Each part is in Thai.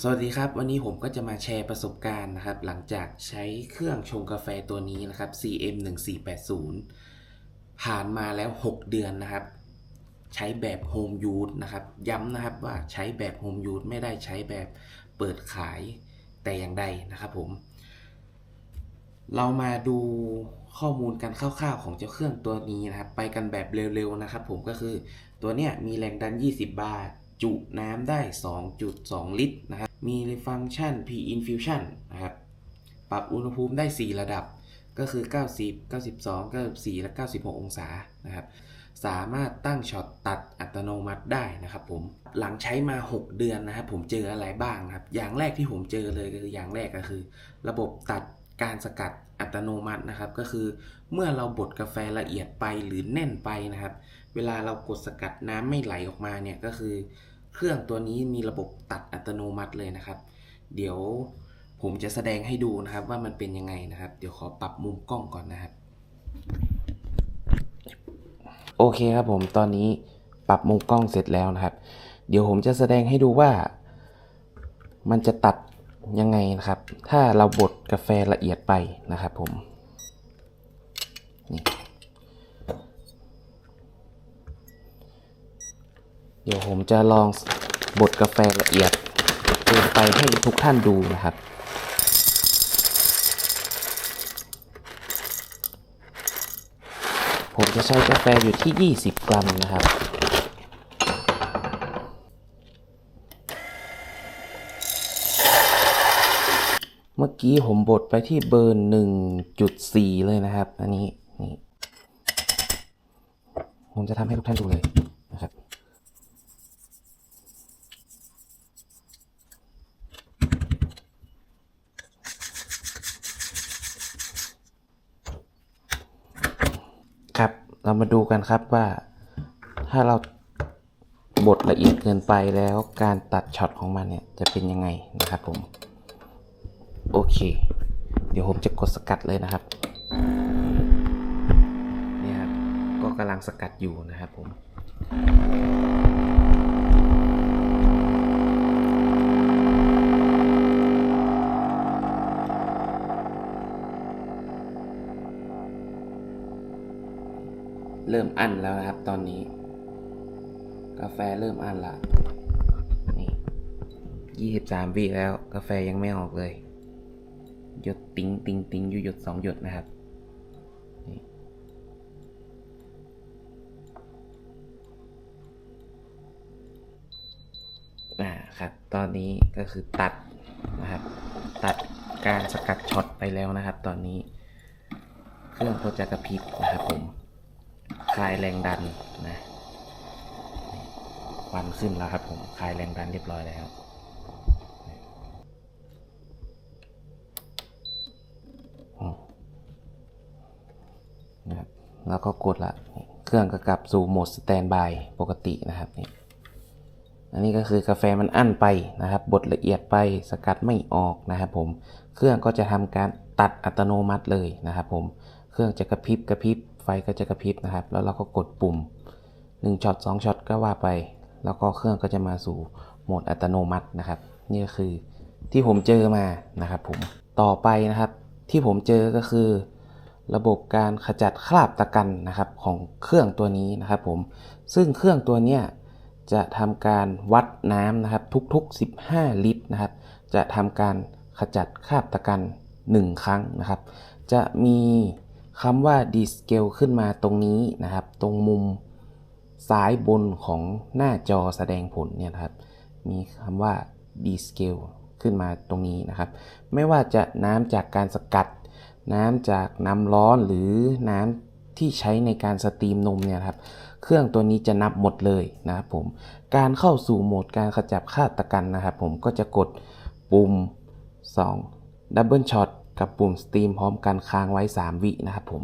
สวัสดีครับ วันนี้ผมก็จะมาแชร์ประสบการณ์นะครับ หลังจากใช้เครื่องชงกาแฟตัวนี้นะครับ CM 1 4 8 0ผ่านมาแล้ว 6 เดือนนะครับ ใช้แบบโฮมยูสนะครับ ย้ำนะครับว่าใช้แบบโฮมยูสไม่ได้ใช้แบบเปิดขายแต่อย่างใดนะครับผม เรามาดูข้อมูลกันคร่าวๆของเจ้าเครื่องตัวนี้นะครับ ไปกันแบบเร็วๆนะครับ ผมก็คือตัวเนี้ยมีแรงดัน 20 บาร์ จุน้ำได้ 2.2 ลิตรนะครับ มีฟังก์ชัน P infusion นะครับ ปรับอุณหภูมิได้ 4 ระดับ ก็คือ 90 92 94 และ 96 องศา นะครับ สามารถตั้งช็อตตัดอัตโนมัติได้นะครับผม หลังใช้มา 6 เดือนนะครับ ผมเจออะไรบ้างนะครับ อย่างแรกที่ผมเจอเลยก็คืออย่างแรกก็คือ ระบบตัดการสกัดอัตโนมัตินะครับ ก็คือเมื่อเราบดกาแฟละเอียดไปหรือแน่นไปนะครับ เวลาเรากดสกัดน้ำไม่ไหลออกมาเนี่ยก็คือ เครื่องตัวนี้มีระบบตัดอัตโนมัติเลยนะครับ เดี๋ยวผมจะแสดงให้ดูนะครับว่ามันเป็นยังไงนะครับ เดี๋ยวขอปรับมุมกล้องก่อนนะครับ โอเคครับผมตอนนี้ปรับมุมกล้องเสร็จแล้วนะครับ เดี๋ยวผมจะแสดงให้ดูว่า มันจะตัดยังไงนะครับ ถ้าเราบดกาแฟละเอียดไปนะครับผม เดี๋ยวผมจะลองบดกาแฟละเอียดเกินไปให้ทุกท่านดูนะครับ ผมจะใช้กาแฟอยู่ที่ 20 กรัมนะครับเมื่อกี้ผมบดไปที่เบอร์ 1.4 เลยนะครับ อันนี้นี่ผมจะทำให้ทุกท่านดูเลยนะครับ ครับ เรามาดูกันครับว่า ถ้าเราบดละเอียดเกินไปแล้วการตัดช็อตของมันเนี่ยจะเป็นยังไงนะครับผม โอเค เดี๋ยวผมจะกดสกัดเลยนะครับเนี่ยครับก็กำลังสกัดอยู่นะครับผม เริ่มอั้นแล้วนะครับ ตอนนี้ กาแฟเริ่มอั้นละนี่ยี่สิบสามวิแล้ว กาแฟยังไม่ออกเลย หยดติ้งติ้งติ้งอยู่หยดสองหยดนะครับนี่อ่าครับ ตอนนี้ก็คือตัดนะครับ ตัดการสกัดช็อตไปแล้วนะครับ ตอนนี้ เครื่องก็จะกระพริบนะครับผม คลายแรงดันนะควันขึ้นแล้วครับผมคลายแรงดันเรียบร้อยแล้วนะครับแล้วก็กดละเครื่องก็กลับสู่โหมดสแตนบายปกตินะครับนี่อันนี้ก็คือกาแฟมันอั้นไปนะครับบดละเอียดไปสกัดไม่ออกนะครับผมเครื่องก็จะทำการตัดอัตโนมัติเลยนะครับผมเครื่องจะกระพริบกระพริบ ไฟก็จะกระพริบนะครับ แล้วเราก็กดปุ่ม1ช็อต2ช็อตก็ว่าไป แล้วก็เครื่องก็จะมาสู่โหมดอัตโนมัตินะครับ นี่ก็คือที่ผมเจอมานะครับผมต่อไปนะครับ ที่ผมเจอก็คือ ระบบการขจัดคราบตะกันนะครับของเครื่องตัวนี้นะครับผมซึ่งเครื่องตัวเนี้ยจะทำการวัดน้ำนะครับ ทุกๆ 15 ลิตรนะครับ จะทำการขจัดคราบตะกัน 1 ครั้งนะครับ จะมี คำว่า d s c a l e ขึ้นมาตรงนี้นะครับ ตรงมุมซ้ายบนของหน้าจอแสดงผลเนี่ยครับ มีคำว่า d s c a l e ขึ้นมาตรงนี้นะครับ ไม่ว่าจะน้ำจากการสกัด น้ำจากน้ำร้อนหรือน้ำที่ใช้ในการสตรีมนมเนี่ยครับ เครื่องตัวนี้จะนับหมดเลยนะครับผม การเข้าสู่โหมดการขจัดคราตะกันนะครับผมก็จะกดปุ่ม2 Double Shot กับปุ่มสตรีมพร้อมกันค้างไว้ 3 วินะครับผม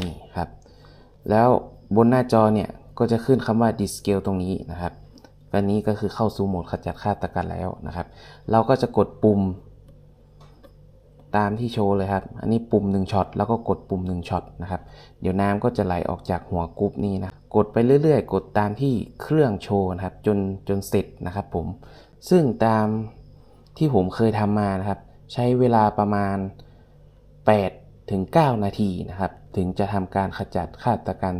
นี่ครับ แล้วบนหน้าจอเนี่ย ก็จะขึ้นคำว่า Discale ตรงนี้นะครับอันนี้ก็คือเข้าสู่โหมดขจัดค่าตะกันแล้วนะครับ เราก็จะกดปุ่ม ตามที่โชว์เลยครับ อันนี้ปุ่ม1ช็อตแล้วก็กดปุ่ม1ช็อตนะครับ เดี๋ยวน้ำก็จะไหลออกจากหัวกรุ๊ปนี้นะ กดไปเรื่อยๆ กดตามที่เครื่องโชว์นะครับ จนจนเสร็จนะครับผม ซึ่งตามที่ผมเคยทำมานะครับ ใช้เวลาประมาณ 8 ถึง 9 นาทีนะครับ ถึงจะทำการขจัดฆาตกรรม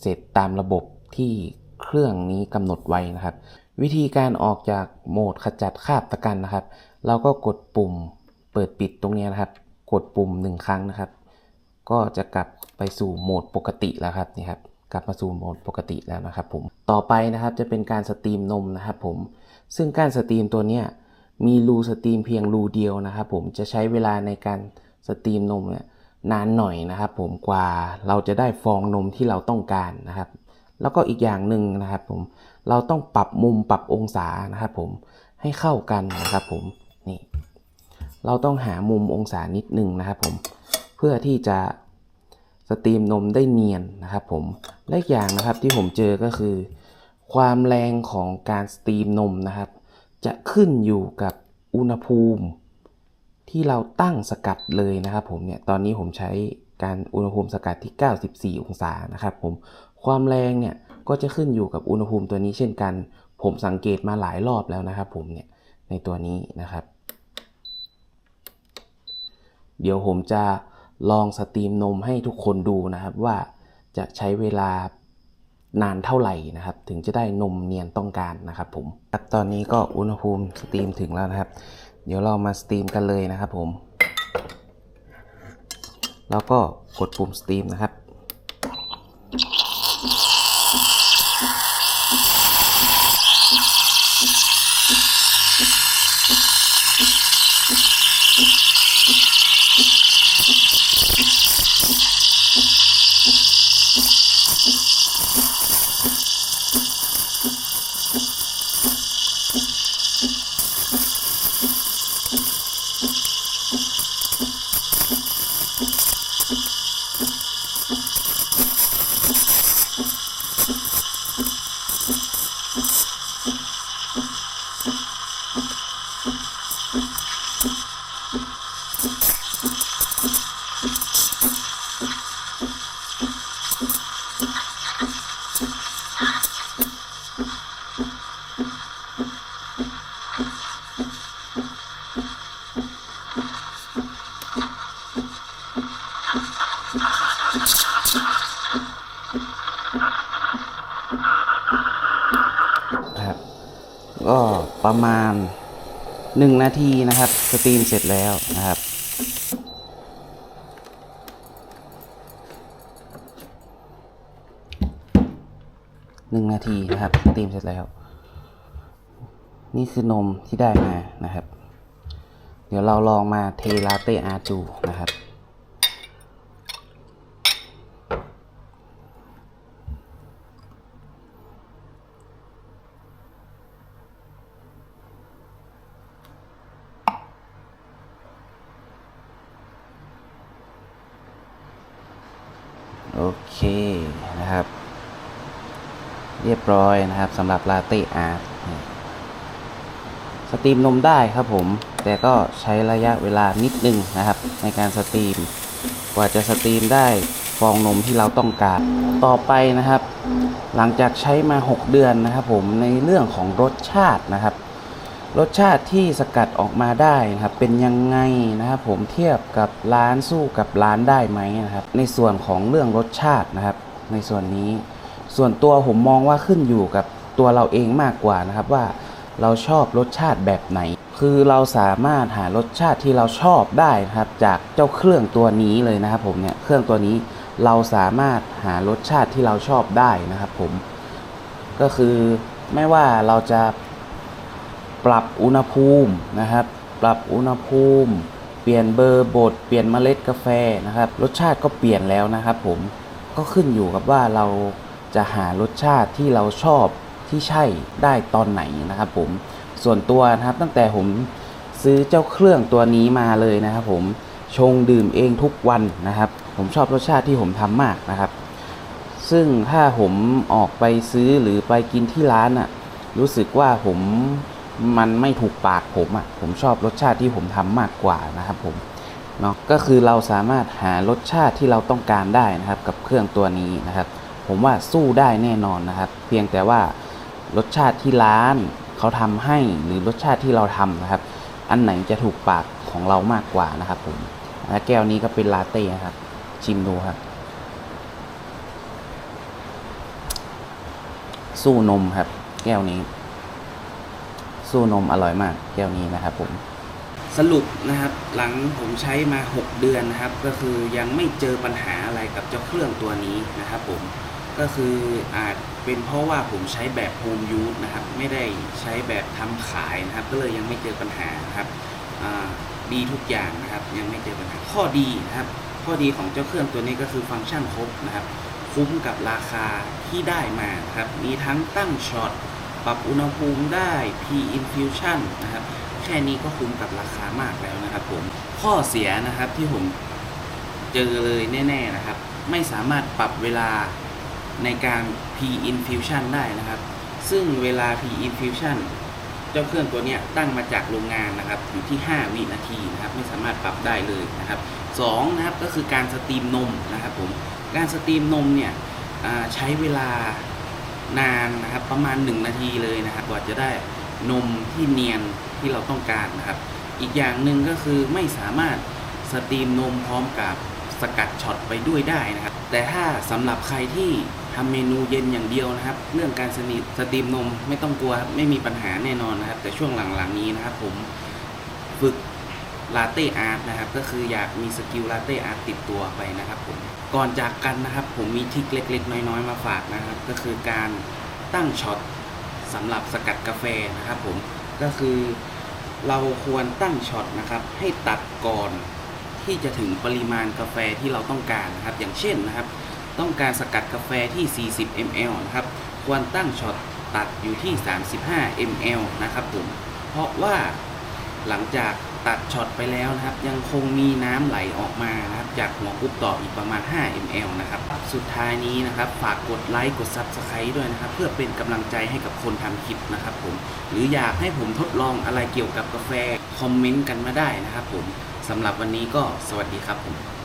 เสร็จตามระบบที่เครื่องนี้กำหนดไว้นะครับ วิธีการออกจากโหมดขจัดคาบตะกันนะครับ เราก็กดปุ่ม เปิดปิดตรงนี้นะครับ กดปุ่มหนึ่งครั้งนะครับ ก็จะกลับไปสู่โหมดปกติแล้วครับนี่ครับกลับมาสู่โหมดปกติแล้วนะครับผมต่อไปนะครับจะเป็นการสตรีมนมนะครับผมซึ่งการสตรีมตัวเนี้ยมีรูสตรีมเพียงรูเดียวนะครับผมจะใช้เวลาในการสตรีมนมเนี่ยนานหน่อยนะครับผมกว่าเราจะได้ฟองนมที่เราต้องการนะครับ แล้วก็อีกอย่างหนึ่งนะครับผมเราต้องปรับมุมปรับองศานะครับผมให้เข้ากันนะครับผม เราต้องหามุมองศานิดนึงนะครับผม เพื่อที่จะสตรีมนมได้เนียนนะครับผมและอีกอย่างนะครับที่ผมเจอก็คือ ความแรงของการสตรีมนมนะครับ จะขึ้นอยู่กับอุณหภูมิ ที่เราตั้งสกัดเลยนะครับผมเนี่ยตอนนี้ผมใช้การอุณหภูมิสกัดที่ 94 องศานะครับผมความแรงเนี่ยก็จะขึ้นอยู่กับอุณหภูมิตัวนี้เช่นกัน ผมสังเกตมาหลายรอบแล้วนะครับผมเนี่ยในตัวนี้นะครับ เดี๋ยวผมจะลองสตรีมนมให้ทุกคนดูนะครับว่าจะใช้เวลานานเท่าไหร่นะครับ ถึงจะได้นมเนียนต้องการนะครับผมครับตอนนี้ก็อุณหภูมิสตรีมถึงแล้วนะครับ เดี๋ยวเรามาสตรีมกันเลยนะครับผม แล้วก็กดปุ่มสตรีมนะครับนะครับ ก็ประมาณ 1 นาทีนะครับ สตรีมเสร็จแล้วนะครับหนึ่งนาทีนะครับสตรีมเสร็จแล้ว นี่คือนมที่ได้มานะครับ เดี๋ยวเราลองมาเทลาเต้อาร์จูนะครับ โอเคนะครับ เร้อยนะครับสำหรับลาเต้อาร์ตสตรีมนมได้ครับผม แต่ก็ใช้ระยะเวลานิดนึงนะครับ ในการสตรีม กว่าจะสตรีมได้ฟองนมที่เราต้องการต่อไปนะครับ หลังจากใช้มา 6 เดือนนะครับผมในเรื่องของรสชาตินะครับ รสชาติที่สกัดออกมาได้นะครับ เป็นยังไงนะครับ ผมเทียบกับร้านสู้กับร้านได้ไหมนะครับ ในส่วนของเรื่องรสชาตินะครับ ในส่วนนี้ ส่วนตัวผมมองว่าขึ้นอยู่กับตัวเราเองมากกว่านะครับว่าเราชอบรสชาติแบบไหน คือเราสามารถหารสชาติที่เราชอบได้นะครับ จากเจ้าเครื่องตัวนี้เลยนะครับผมเนี่ยเครื่องตัวนี้เราสามารถหารสชาติที่เราชอบได้นะครับผม ก็คือไม่ว่าเราจะปรับอุณหภูมินะครับ ปรับอุณหภูมิ เปลี่ยนเบอร์บดเปลี่ยนเมล็ดกาแฟนะครับ รสชาติก็เปลี่ยนแล้วนะครับ ผมก็ขึ้นอยู่กับว่าเรา จะหารสชาติที่เราชอบที่ใช่ได้ตอนไหนนะครับผมส่วนตัวนะครับตั้งแต่ผมซื้อเจ้าเครื่องตัวนี้มาเลยนะครับ ผมชงดื่มเองทุกวันนะครับ ผมชอบรสชาติที่ผมทำมากนะครับ ซึ่งถ้าผมออกไปซื้อหรือไปกินที่ร้านอะ่ะรู้สึกว่าผมมันไม่ถูกปากผมอะ่ะผมชอบรสชาติที่ผมทำมากกว่านะครับผมเนาะก็คือเราสามารถหารสชาติที่เราต้องการได้นะครับ กับเครื่องตัวนี้นะครับ ผมว่าสู้ได้แน่นอนนะครับ เพียงแต่ว่ารสชาติที่ร้านเขาทำให้หรือรสชาติที่เราทำนะครับ อันไหนจะถูกปากของเรามากกว่านะครับผมและแก้วนี้ก็เป็นลาเต้ครับ ชิมดูครับ สู้นมครับ แก้วนี้ สู้นมอร่อยมาก แก้วนี้นะครับผมสรุปนะครับหลังผมใช้มา 6 เดือนนะครับ ก็คือยังไม่เจอปัญหาอะไรกับเจ้าเครื่องตัวนี้นะครับผม ก็คืออาจเป็นเพราะว่าผมใช้แบบโฮมยูสนะครับ ไม่ได้ใช้แบบทำขายนะครับ ก็เลยยังไม่เจอปัญหาครับดีทุกอย่างนะครับ ยังไม่เจอปัญหาข้อดีนะครับ ข้อดีของเจ้าเครื่องตัวนี้ก็คือฟังก์ชันครบนะครับ คุ้มกับราคาที่ได้มาครับ มีทั้งตั้งช็อตปรับอุณหภูมิได้ P infusion นะครับ แค่นี้ก็คุ้มกับราคามากแล้วนะครับผมข้อเสียนะครับที่ผมเจอเลยแน่ ๆนะครับ ไม่สามารถปรับเวลา ในการ P infusion ได้นะครับ ซึ่งเวลา P infusion เจ้าเครื่องตัวนี้ตั้งมาจากโรงงานนะครับอยู่ที่ 5 วินาทีนะครับไม่สามารถปรับได้เลยนะครับสองนะครับก็คือการสตรีมนมนะครับผมการสตรีมนมเนี่ยใช้เวลานานนะครับประมาณ 1 นาทีเลยนะครับกว่าจะได้นมที่เนียนที่เราต้องการนะครับ อีกอย่างหนึ่งก็คือไม่สามารถสตรีมนมพร้อมกับสกัดช็อตไปด้วยได้นะครับ แต่ถ้าสำหรับใครที่ ทำเมนูเย็นอย่างเดียวนะครับ เรื่องการสนิทสตรีมนมไม่ต้องกลัวไม่มีปัญหาแน่นอนนะครับ แต่ช่วงหลังๆนี้นะครับ ผมฝึกลาเต้อาร์ตนะครับ ก็คืออยากมีสกิลลาเต้อาร์ตติดตัวไปนะครับ ผมก่อนจากกันนะครับ ผมมีทริคเล็ก ๆ น้อยๆมาฝากนะครับ ก็คือการตั้งช็อตสำหรับสกัดกาแฟนะครับ ผมก็คือเราควรตั้งช็อตนะครับ ให้ตัดก่อนที่จะถึงปริมาณกาแฟที่เราต้องการนะครับ อย่างเช่นนะครับ ต้องการสกัดกาแฟที่ 40 ml นะครับ ควรตั้งช็อตตัดอยู่ที่ 35 ml นะครับผมเพราะว่าหลังจากตัดช็อตไปแล้วนะครับ ยังคงมีน้ำไหลออกมานะครับ จากหัวกรุ๊ปต่ออีกประมาณ 5 ml นะครับ สุดท้ายนี้นะครับ ฝากกดไลค์กด Subscribe ด้วยนะครับ เพื่อเป็นกำลังใจให้กับคนทำคลิปนะครับผม หรืออยากให้ผมทดลองอะไรเกี่ยวกับกาแฟ คอมเมนต์กันมาได้นะครับผมสำหรับวันนี้ก็สวัสดีครับผม